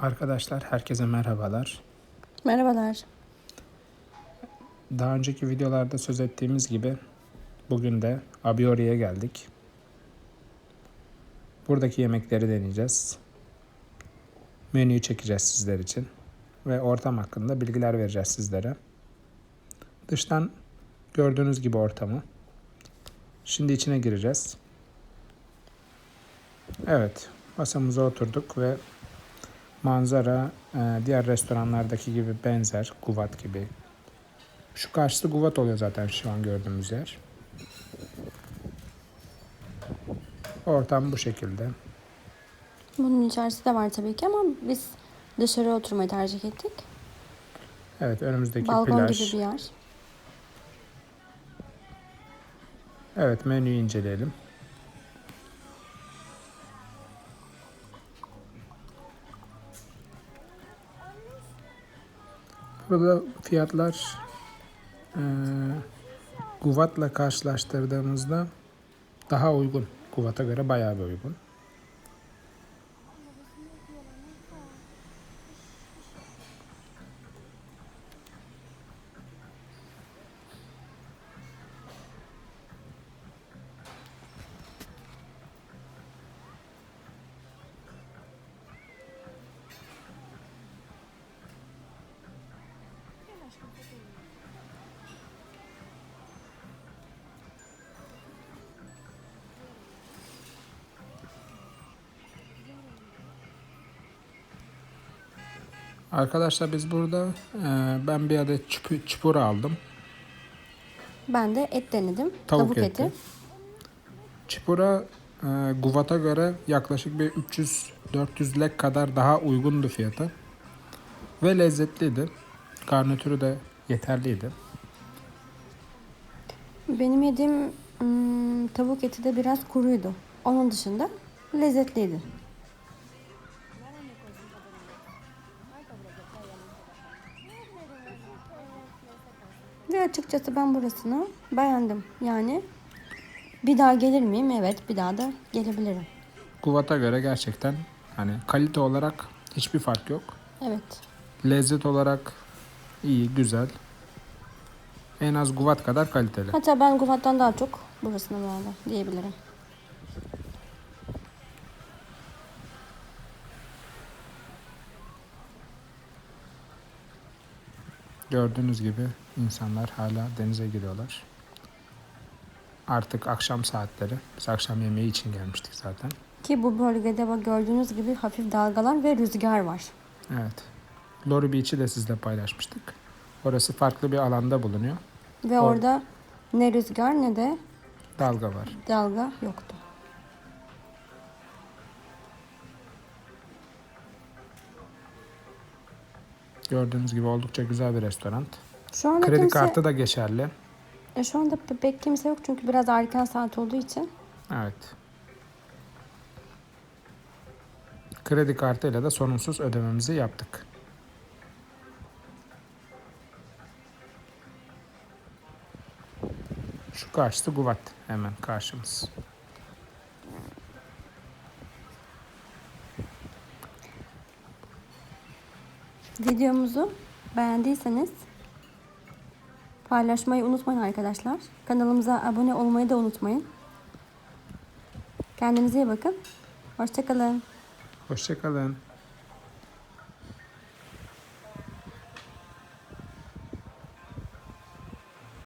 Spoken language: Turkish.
Arkadaşlar herkese merhabalar. Merhabalar. Daha önceki videolarda söz ettiğimiz gibi bugün de Abiori'ye geldik. Buradaki yemekleri deneyeceğiz. Menüyü çekeceğiz sizler için ve ortam hakkında bilgiler vereceğiz sizlere. Dıştan gördüğünüz gibi ortamı. Şimdi içine gireceğiz. Evet, masamıza oturduk ve manzara e, diğer restoranlardaki gibi benzer, Guvat gibi. Şu karşısı Guvat oluyor zaten şu an gördüğümüz yer. Ortam bu şekilde. Bunun içerisi de var tabii ki ama biz dışarı oturmayı tercih ettik. Evet önümüzdeki Balkon plaj. gibi bir yer. Evet menüyü inceleyelim. Burada fiyatlar eee Guvat'la karşılaştırdığımızda daha uygun. Guvat'a göre bayağı bir uygun. Arkadaşlar biz burada eee, ben bir adet çup- çupura aldım. Ben de et denedim. Tavuk, Tavuk, eti. eti. Çipura e, Guvat'a göre yaklaşık bir 300-400 lek kadar daha uygundu fiyatı. Ve lezzetliydi. Garnitürü de yeterliydi. Benim yediğim hmm, tavuk eti de biraz kuruydu. Onun dışında lezzetliydi. Ve açıkçası ben burasını beğendim. Yani bir daha gelir miyim? Evet, bir daha da gelebilirim. Guvat'a göre gerçekten hani kalite olarak hiçbir fark yok. Evet. Lezzet olarak iyi, güzel. En az Guvat kadar kaliteli. Hatta ben Guvat'tan daha çok burasını beğendim diyebilirim. Gördüğünüz gibi insanlar hala denize giriyorlar. Artık akşam saatleri. Biz akşam yemeği için gelmiştik zaten. Ki bu bölgede gördüğünüz gibi hafif dalgalar ve rüzgar var. Evet. Lori Beach'i de sizle paylaşmıştık. Orası farklı bir alanda bulunuyor. Ve Or- orada ne rüzgar ne de Dalga var. dalga yoktu. Gördüğünüz gibi oldukça güzel bir restoran. Şu anda Kredi kimse, kartı da geçerli. E, şu anda pe- pek kimse yok çünkü biraz erken saat olduğu için. Evet. Kredi kartıyla da sorunsuz ödememizi yaptık. Şu karşısı Guvat. Hemen karşımız. Videomuzu beğendiyseniz paylaşmayı unutmayın arkadaşlar. Kanalımıza abone olmayı da unutmayın. Kendinize iyi bakın. Hoşçakalın. Hoşçakalın.